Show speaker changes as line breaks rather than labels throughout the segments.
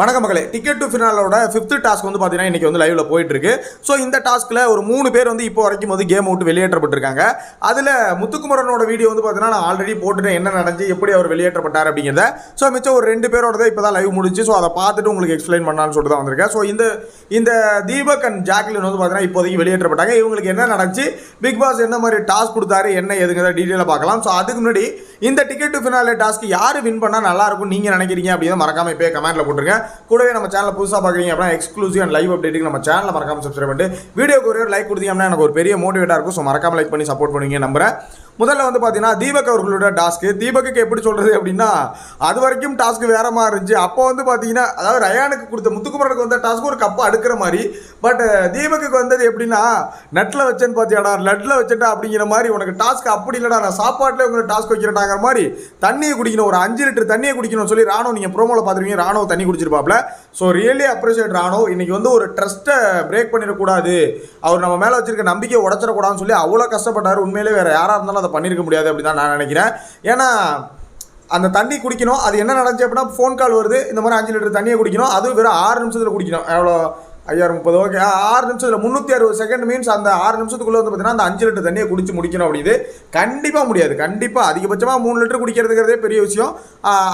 வணக்க மகளே ticket to ஃபினாலோட ஃபிஃப்த் டாஸ்க் வந்து பார்த்தீங்கன்னா இன்றைக்கி வந்து லைவில் போயிட்டு இருக்கு ஸோ இந்த டாஸ்க்கில் ஒரு மூணு பேர் வந்து இப்போ வரைக்கும் வந்து கேம் விட்டு வெளியேற்றப்பட்டிருக்காங்க. அதில் முத்துக்குமரனோட வீடியோ வந்து பார்த்தீங்கன்னா நான் ஆல்ரெடி போட்டுட்டேன் என்ன நடந்துச்சு எப்படி அவர் வெளியேற்றப்பட்டார் அப்படிங்கிறத. ஸோ மிச்சம் ஒரு ரெண்டு பேரோட தான் இப்போ தான் லைவ் முடிச்சு ஸோ அதை பார்த்துட்டு உங்களுக்கு எக்ஸ்பிளைன் பண்ணலான்னு சொல்லிட்டு தான் வந்திருக்கேன். ஸோ இந்த இந்த தீபக் அண்ட் ஜாக்லின் வந்து பார்த்தீங்கன்னா இப்போதைக்கு வெளியேற்றப்பட்டாங்க. இவங்களுக்கு என்ன நடந்துச்சு பிக் பாஸ் என்ன மாதிரி டாஸ்க் கொடுத்தாரு என்ன எதுங்கிறத டீட்டெயிலாக பார்க்கலாம். ஸோ அதுக்கு முன்னாடி இந்த டிக்கெட் டு ஃபினாலே டாஸ்க் யார் வின் பண்ணால் நல்லாயிருக்கும் நீங்கள் நினைக்கிறீங்க அப்படின்னு மறக்காமல் இப்போ கமெண்ட்டில் போட்டுருங்க. கூடவே நம்ம சேனலை புதுசாக பார்க்குறீங்க அப்படின்னா எக்ஸ்க்ளூசிவ் அண்ட் லைவ் அப்டேட்டுக்கு நம்ம சேனலை மறக்காமல் சப்ஸ்கிரைப் பண்ணிட்டு வீடியோக்கு ஒரே ஒரு லைக் கொடுத்தீங்கன்னா எனக்கு ஒரு பெரிய மோட்டிவேட்டாக இருக்கும். ஸோ மறக்காமல் லைக் பண்ணி சப்போர்ட் பண்ணுவீங்க நம்புறேன். முதல்ல வந்து பார்த்தீங்கன்னா தீபக் அவர்களோட டாஸ்க்கு. தீபக்கு எப்படி சொல்கிறது அப்படின்னா அது வரைக்கும் டாஸ்க்கு வேற மாதிரி இருந்துச்சு. அப்போ வந்து பார்த்தீங்கன்னா அதாவது ரயானுக்கு கொடுத்த முத்துக்குமரனுக்கு வந்த டாஸ்க்கு ஒரு கப்பை அடுக்கிற மாதிரி. பட் தீபக்கு வந்தது எப்படின்னா நட்டில் வச்சேன்னு பார்த்தியாடா லட்டில் வச்சுட்டா அப்படிங்கிற மாதிரி உனக்கு டாஸ்க் அப்படி இல்லைடா நான் சாப்பாட்டில் உங்களுக்கு டாஸ்க் வைக்கிறட்டாங்கிற மாதிரி தண்ணியை குடிக்கணும். ஒரு அஞ்சு லிட்டர் தண்ணியை குடிக்கணும்னு சொல்லி ராணுவ நீங்கள் ப்ரோமோவில் பார்த்துருவீங்க ராணுவ தண்ணி குடிச்சிருப்பாப்ல. ஸோ ரியலி அப்ரிஷியேட் ராணுவ இன்னைக்கு வந்து ஒரு ட்ரஸ்ட்டை பிரேக் பண்ணிடக்கூடாது. அவர் நம்ம மேலே வச்சிருக்க நம்பிக்கையை உடச்சிடக்கூடாதுன்னு சொல்லி அவ்வளோ கஷ்டப்பட்டார். உண்மையிலே வேறு யாராக இருந்தாலும் அதை பண்ணியிருக்க முடியாது அப்படின்னு தான் நான் நினைக்கிறேன். ஏன்னா அந்த தண்ணி குடிக்கணும். அது என்ன நடந்துச்சு அப்படின்னா ஃபோன் கால் வருது. இந்த மாதிரி அஞ்சு லிட்டர் தண்ணியை குடிக்கணும். அதுவும் வெறும் ஆறு நிமிஷத்தில் குடிக்கணும். எவ்வளோ ஐயாயிரம் முப்பது ஓகே ஆறு நிமிஷத்தில் முந்நூற்றி அறுபது செகண்ட் மீன்ஸ் அந்த ஆறு நிமிஷத்துக்குள்ளே வந்து பார்த்தீங்கன்னா அந்த அஞ்சு லிட்டர் தண்ணியை குடிச்சு முடிக்கணும் அப்படிது கண்டிப்பாக முடியாது. கண்டிப்பாக அதிகபட்சமாக மூணு லிட்டர் குடிக்கிறதுங்கிறதே பெரிய விஷயம்.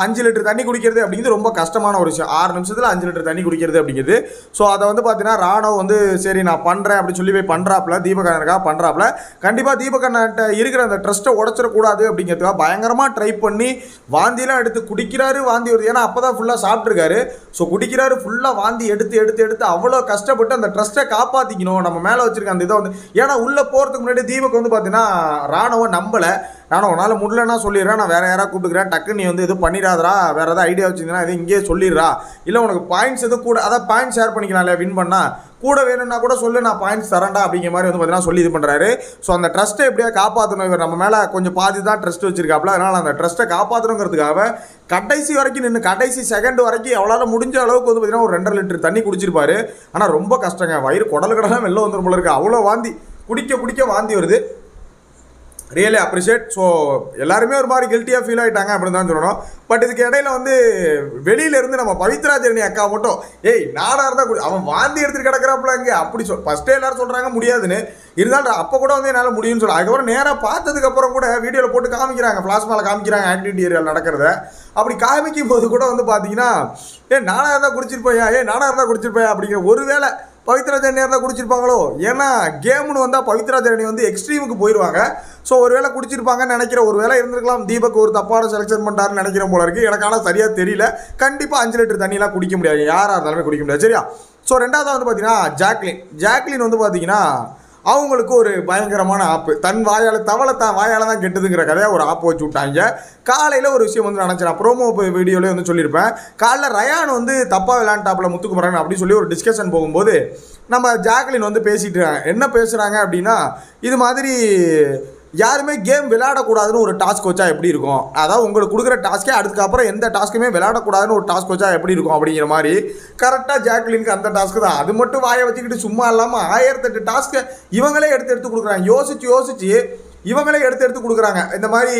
அஞ்சு லிட்டர் தண்ணி குடிக்கிறது அப்படிங்கிறது ரொம்ப கஷ்டமான ஒரு விஷயம். ஆறு நிமிஷத்தில் அஞ்சு லிட்டர் தண்ணி குடிக்கிறது அப்படிங்கிறது. ஸோ அதை வந்து பார்த்தீங்கன்னா ராணவ் வந்து சரி நான் பண்ணுறேன் அப்படின்னு சொல்லி போய் பண்ணுறாப்புல தீபகண்ணனுக்காக பண்ணுறாப்புல கண்டிப்பாக தீபகண்ணன்ட்ட இருக்கிற அந்த ட்ரஸ்ட்டை உடச்சிடக்கூடாது அப்படிங்கிறதுக்காக பயங்கரமாக ட்ரை பண்ணி வாந்தியெல்லாம் எடுத்து குடிக்கிறாரு வாந்தி வருது. ஏன்னா அப்போ தான் ஃபுல்லாக சாப்பிட்ருக்காரு ஸோ குடிக்கிறாரு ஃபுல்லாக வாந்தி எடுத்து எடுத்து எடுத்து அவ்வளோ கஷ்டப்பட்டு அந்த ட்ரஸ்ட்டை காப்பாற்றிக்கணும் நம்ம மேலே வச்சிருக்க அந்த இதை வந்து ஏன்னா உள்ளே போகிறதுக்கு முன்னாடி தீபக் வந்து பார்த்தீங்கன்னா ராணுவம் நம்பலை. நானும் உன்னால் முடியலன்னா சொல்லிடுறேன் நான் வேறு யாராவது கூப்பிட்டுக்கிறேன் டக்கு நீ வந்து இது பண்ணிடாதரா வேறு ஏதாவது ஐடியா வச்சிருந்தீங்கன்னா இது இங்கேயே சொல்லிடுறா. இல்லை உனக்கு பாயிண்ட்ஸ் எதுவும் கூட அதான் பாயிண்ட் ஷேர் பண்ணிக்கலாம்ல வின் பண்ணா. கூட வேணும்னா கூட சொல்லு நான் பாயிண்ட்ஸ் தரேன்டா அப்படிங்கிற மாதிரி வந்து பார்த்தீங்கன்னா சொல்லி இது பண்ணுறாரு ஸோ அந்த ட்ரஸ்ட்டை எப்படியா காப்பாற்றணும் இவர். நம்ம மேலே கொஞ்சம் பாதி தான் ட்ரஸ்ட் வச்சிருக்காப்புல அதனால் அந்த ட்ரஸ்ட்டை காப்பாற்றணுங்கிறதுக்காக கடைசி வரைக்கும் நின்று கடைசி செகண்ட் வரைக்கும் எவ்வளோ முடிஞ்ச அளவுக்கு வந்து பார்த்தீங்கன்னா ஒரு ரெண்டரை லிட்டர் தண்ணி குடிச்சிருப்பாரு. ஆனால் ரொம்ப கஷ்டங்க. வயிறு குடல் கடலாம் வெளில வந்துடும் போல இருக்கு. அவ்வளோ வாந்தி குடிக்க குடிக்க வாந்தி வருது. ரியலி அப்ரிஷியேட் ஸோ எல்லாருமே ஒரு மாதிரி கில்ட்டியாக ஃபீல் ஆகிட்டாங்க அப்படின்னு தான் சொல்லணும். பட் இதுக்கு இடையில வந்து வெளியிலேருந்து நம்ம பவித்ரா ஜெர்னி அக்கா மட்டும் ஏய் நானாக இருந்தால் அவன் வாந்தி எடுத்துகிட்டு கிடக்கிறாப்புல இங்கே. அப்படி சொல் ஃபஸ்ட்டே எல்லாரும் சொல்கிறாங்க முடியாதுன்னு. இருந்தாலும் அப்போ கூட வந்து என்னால் முடியும்னு சொல்ல. அதுக்கப்புறம் நேராக பார்த்ததுக்கப்புறம் கூட வீடியோவில் போட்டு காமிக்கிறாங்க. பிளாஸ்மாவில் காமிக்கிறாங்க ஆக்டிவிட்டி ஏரியாவில் நடக்கிறத. அப்படி காமிக்கும் போது கூட வந்து பார்த்தீங்கன்னா ஏ நானாக இருந்தால் குடிச்சிருப்பையா ஏ நானாக இருந்தால் குடிச்சிருப்பையா அப்படிங்கிற ஒருவேளை பவித்ரா ஜெர்னியாக இருந்தால் குடிச்சிருப்பாங்களோ? ஏன்னா கேம்னு வந்தால் பவித்ரா ஜெர்னி வந்து எக்ஸ்ட்ரீமுக்கு போயிடுவாங்க ஸோ ஒரு வேளை குடிச்சிருப்பாங்கன்னு நினைக்கிற ஒரு வேளை இருந்திருக்கலாம். தீபக் ஒரு தப்பான செலெக்ஷன் பண்ணிட்டாருன்னு நினைக்கிற போல இருக்குது எனக்கு ஆனால் சரியாக தெரியல. கண்டிப்பாக அஞ்சு லிட்டர் தண்ணியெலாம் குடிக்க முடியாது. யாராக இருந்தாலுமே குடிக்க முடியாது. சரியா? ஸோ ரெண்டாவது வந்து பார்த்தீங்கன்னா ஜாக்லின். ஜாக்லின் வந்து பார்த்தீங்கன்னா அவங்களுக்கு ஒரு பயங்கரமான ஆப்பு. தன் வாயால் தவளை தான் வாயால் தான் கெட்டதுங்கிற கதையை ஒரு ஆப்பு வச்சு விட்டாங்க. காலையில் ஒரு விஷயம் வந்து நினச்சேன். நான் ப்ரோமோ வீடியோலேயே வந்து சொல்லியிருப்பேன். காலைல ரயான் வந்து தப்பாக விளாண்டாப்பில் முத்துக்குமரன் அப்படின்னு சொல்லி ஒரு டிஸ்கஷன் போகும்போது நம்ம ஜாக்லின் வந்து பேசிட்டு இருக்காங்க. என்ன பேசுகிறாங்க அப்படின்னா இது மாதிரி யாருமே கேம் விளையாடக்கூடாதுன்னு ஒரு டாஸ்க் வச்சா எப்படி இருக்கும்? அதாவது உங்களுக்கு கொடுக்குற டாஸ்க்கே அதுக்கப்புறம் எந்த டாஸ்க்குமே விளையாடக்கூடாதுன்னு ஒரு டாஸ்க் வச்சா எப்படி இருக்கும் அப்படிங்கிற மாதிரி. கரெக்டாக ஜாக்லினுக்கு அந்த டாஸ்க்கு தான். அது மட்டும் வாயை வச்சுக்கிட்டு சும்மா இல்லாமல் ஆயிரத்தெட்டு டாஸ்க்கை இவங்களே எடுத்து எடுத்து கொடுக்குறாங்க. யோசிச்சு யோசிச்சு இவங்களே எடுத்து எடுத்து கொடுக்குறாங்க. இந்த மாதிரி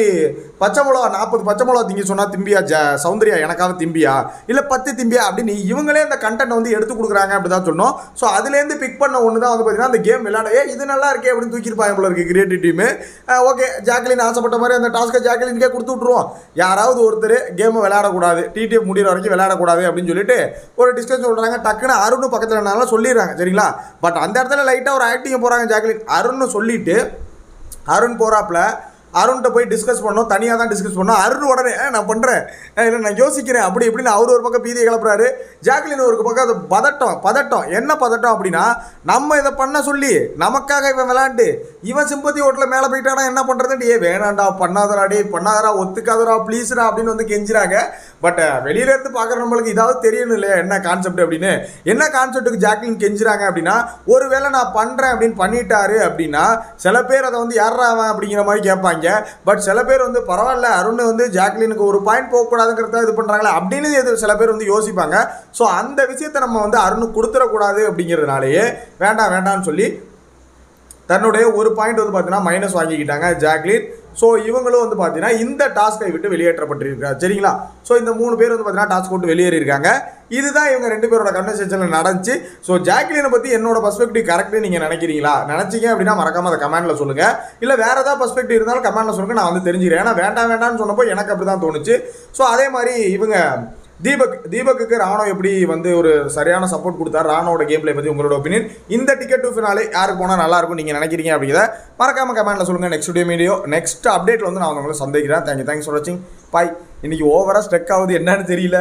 பச்சை மிளகா நாற்பது பச்சை மிளகா திங்க சொன்னால் திம்பியா ஜ சௌந்தர்யா எனக்காக திம்பியா? இல்லை பத்து திம்பியா அப்படின்னு இவங்களே அந்த கண்டென்ட் வந்து எடுத்து கொடுக்குறாங்க அப்படி தான் சொன்னோம் ஸோ அதுலேருந்து பிக் பண்ண ஒன்று தான் வந்து பார்த்தீங்கன்னா அந்த கேம் விளையாட ஏ இது நல்லா இருக்கே அப்படின்னு தூக்கியிருப்பாங்க போல இருக்குது கிரியேட்டிவ் டீமு ஓகே ஜாக்லின் ஆசைப்பட்ட மாதிரி அந்த டாஸ்க்கை ஜாக்லின்கே கொடுத்து விட்ருவோம் யாராவது ஒருத்தர் கேமை விளையாடக்கூடாது டிடிஎஃப் முடிகிற வரைக்கும் விளையாடக்கூடாது அப்படின்னு சொல்லிட்டு ஒரு டிஸ்கஸ் சொல்கிறாங்க டக்குன்னு அருண் பக்கத்தில் இருந்தாலும் சொல்லிடுறாங்க சரிங்களா? பட் அந்த இடத்துல லைட்டாக ஒரு ஆக்டிங் போகிறாங்க ஜாக்லின். அருண்னு சொல்லிட்டு அருண் போகிறாப்புல அருண்கிட்ட போய் டிஸ்கஸ் பண்ணோம். தனியாக தான் டிஸ்கஸ் பண்ணோம். அருண் உடனே நான் பண்ணுறேன் இல்லை நான் யோசிக்கிறேன். அப்படி இப்படின்னு அவர் ஒரு பக்கம் பீதியை கிளப்புறாரு. ஜாக்லின் ஒரு பக்கம் அது பதட்டம் பதட்டம். என்ன பதட்டம் அப்படின்னா நம்ம இதை பண்ண சொல்லி நமக்காக இவன் விளாண்டு இவன் சிம்பத்தி ஓட்டில் மேலே போயிட்டானா என்ன பண்ணுறதுன்னு ஏ வேணாண்டா பண்ணாதடா டே பண்ணாதடா ஒத்துக்காதடா ப்ளீஸ்டா அப்படின்னு வந்து கெஞ்சுறாங்க. பட் uh, வெளியில இருந்து பார்க்குற நம்மளுக்கு இதாவது தெரியணும் இல்லையா? என்ன கான்செப்ட் அப்படின்னு? என்ன கான்செப்ட்டுக்கு ஜாக்லின் கெஞ்சுறாங்க அப்படின்னா ஒருவேளை நான் பண்ணுறேன் அப்படின்னு பண்ணிட்டாரு அப்படின்னா சில பேர் அதை வந்து யாரா அவன் அப்படிங்கிற மாதிரி கேட்பாங்க. பட் சில பேர் வந்து பரவாயில்ல அருண் வந்து ஜாக்லினுக்கு ஒரு பாயிண்ட் போகக்கூடாதுங்கிறத இது பண்ணுறாங்களே அப்படின்னு இது சில பேர் வந்து யோசிப்பாங்க. ஸோ அந்த விஷயத்தை நம்ம வந்து அருண் கொடுத்துடக்கூடாது அப்படிங்கிறதுனாலேயே வேண்டாம் வேண்டாம்னு சொல்லி தன்னுடைய ஒரு பாயிண்ட் வந்து பார்த்தீங்கன்னா மைனஸ் வாங்கிக்கிட்டாங்க ஜாக்லின். ஸோ இவங்களும் வந்து பார்த்தீங்கன்னா இந்த டாஸ்க்கை விட்டு வெளியேற்றப்பட்டிருக்கா சரிங்களா? ஸோ இந்த மூணு பேர் வந்து பார்த்தீங்கன்னா டாஸ்க் விட்டு வெளியேறியிருக்காங்க. இதுதான் இவங்க ரெண்டு பேரோட கன்வர்சேஷனில் நடந்துச்சு. ஸோ ஜாக்லினை பற்றி என்னோட பர்ஸ்பெக்டிவ் கரெக்ட்னு நீங்கள் நினைக்கிறீங்களா? நினச்சிங்க அப்படின்னா மறக்காம அதை கமெண்டில் சொல்லுங்கள் இல்லை வேறு ஏதாவது பர்ஸ்பெக்டிவ் இருந்தாலும் கமெண்டில் சொல்லுங்கள் நான் வந்து தெரிஞ்சுக்கிறேன். ஏன்னா வேண்டாம் வேண்டாம்னு சொன்னப்போ எனக்கு அப்படி தான் தோணுச்சு. ஸோ அதே மாதிரி இவங்க தீபக் தீபக்குக்கு ராணோ எப்படி வந்து ஒரு சரியான சப்போர்ட் கொடுத்தாரு? ராணோட கேம் பிளே பற்றி உங்களோட ஒப்பீனியன் இந்த டிக்கெட் டு ஃபினாலே யாருக்கு போனால் நல்லா இருக்கும் நீங்கள் நினைக்கிறீங்க அப்படிங்கிறத மறக்காம கமெண்ட்டில் சொல்லுங்கள் நெக்ஸ்ட் வீடியோ வீடியோ நெக்ஸ்ட் அப்டேட்டில் வந்து நான் உங்களை சந்திக்கிறேன். தேங்க்யூ தேங்க்ஸ் ஃபார் வாட்சிங் பாய் இன்னைக்கு ஓவராக ஸ்ட்ரெக் ஆகுது என்னன்னு தெரியல.